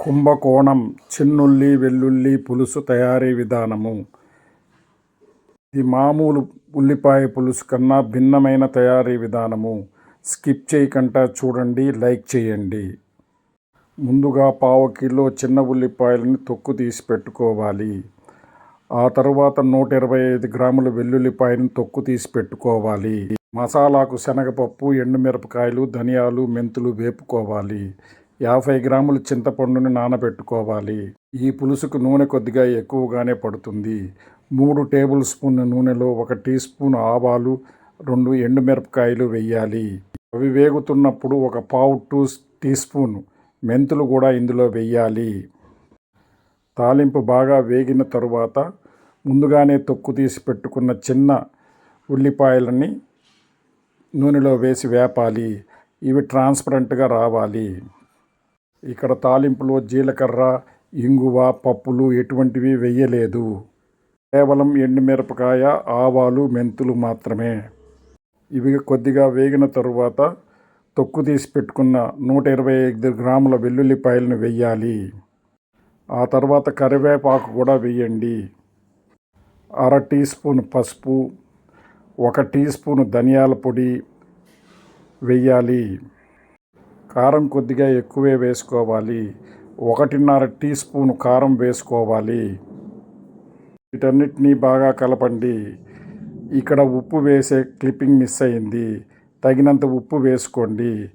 కుంభకోణం చిన్నుల్లి వెల్లుల్లి పులుసు తయారీ విధానము. ఇది మామూలు ఉల్లిపాయ పులుసు కన్నా భిన్నమైన తయారీ విధానము. స్కిప్ చేయకుండా చూడండి లైక్ చేయండి. ముందుగా పావు కిలో చిన్న ఉల్లిపాయలని తొక్కు తీసి పెట్టుకోవాలి. ఆ తర్వాత నూట ఇరవై ఐదు గ్రాముల వెల్లుల్లిపాయలను తొక్కు తీసి పెట్టుకోవాలి. మసాలాకు శనగపప్పు ఎండుమిరపకాయలు ధనియాలు మెంతులు వేపుకోవాలి. యాభై గ్రాములు చింతపండుని నానబెట్టుకోవాలి. ఈ పులుసుకు నూనె కొద్దిగా ఎక్కువగానే పడుతుంది. మూడు టేబుల్ స్పూన్ నూనెలో ఒక టీ స్పూన్ ఆవాలు రెండు ఎండుమిరపకాయలు వేయాలి అవి వేగుతున్నప్పుడు ఒక పావు టూ టీ స్పూన్ మెంతులు కూడా ఇందులో వేయాలి తాలింపు బాగా వేగిన తరువాత ముందుగానే తొక్కు తీసి పెట్టుకున్న చిన్న ఉల్లిపాయలని నూనెలో వేసి వేపాలి. ఇవి ట్రాన్స్పరెంట్గా రావాలి. ఇక్కడ తాలింపులో జీలకర్ర ఇంగువ పప్పులు ఎటువంటివి వేయలేదు. కేవలం ఎండుమిరపకాయ ఆవాలు మెంతులు మాత్రమే. ఇవి కొద్దిగా వేగిన తరువాత తొక్కు తీసి పెట్టుకున్న నూట ఇరవై ఐదు గ్రాముల వెల్లుల్లిపాయలను వెయ్యాలి ఆ తర్వాత కరివేపాకు కూడా వేయండి. అర టీ స్పూన్ పసుపు ఒక టీ స్పూన్ ధనియాల పొడి వెయ్యాలి కారం కొద్దిగా ఎక్కువే వేసుకోవాలి. ఒకటిన్నర టీ స్పూన్ కారం వేసుకోవాలి. వీటన్నిటినీ బాగా కలపండి. ఇక్కడ ఉప్పు వేసే క్లిప్పింగ్ మిస్ అయింది. తగినంత ఉప్పు వేసుకోండి.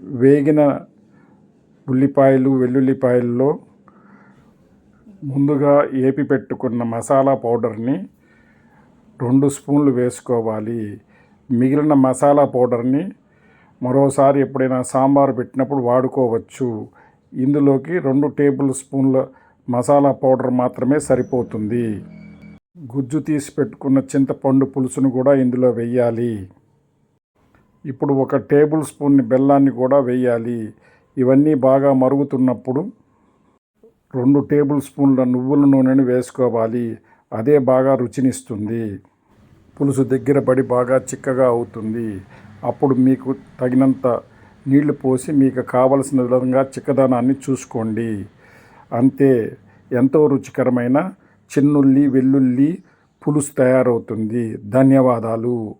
వేగిన ఉల్లిపాయలు వెల్లుల్లిపాయల్లో ముందుగా ఏపి పెట్టుకున్న మసాలా పౌడర్ని రెండు స్పూన్లు వేసుకోవాలి. మిగిలిన మసాలా పౌడర్ని మరోసారి ఎప్పుడైనా సాంబార్ పెట్టినప్పుడు వాడుకోవచ్చు. ఇందులోకి రెండు టేబుల్ స్పూన్ల మసాలా పౌడర్ మాత్రమే సరిపోతుంది. గుజ్జు తీసి పెట్టుకున్న చింతపండు పులుసును కూడా ఇందులో వెయ్యాలి ఇప్పుడు ఒక టేబుల్ స్పూన్ బెల్లాన్ని కూడా వేయాలి. ఇవన్నీ బాగా మరుగుతున్నప్పుడు రెండు టేబుల్ స్పూన్ల నువ్వుల నూనెను వేసుకోవాలి. అదే బాగా రుచినిస్తుంది. పులుసు దగ్గర పడి బాగా చిక్కగా అవుతుంది. అప్పుడు మీకు తగినంత నీళ్ళు పోసి మీకు కావలసిన విధంగా చిక్కదనాన్ని చూసుకోండి. అంతే ఎంతో రుచికరమైన చిన్నుల్లి వెల్లుల్లి పులుసు తయారవుతుంది. ధన్యవాదాలు.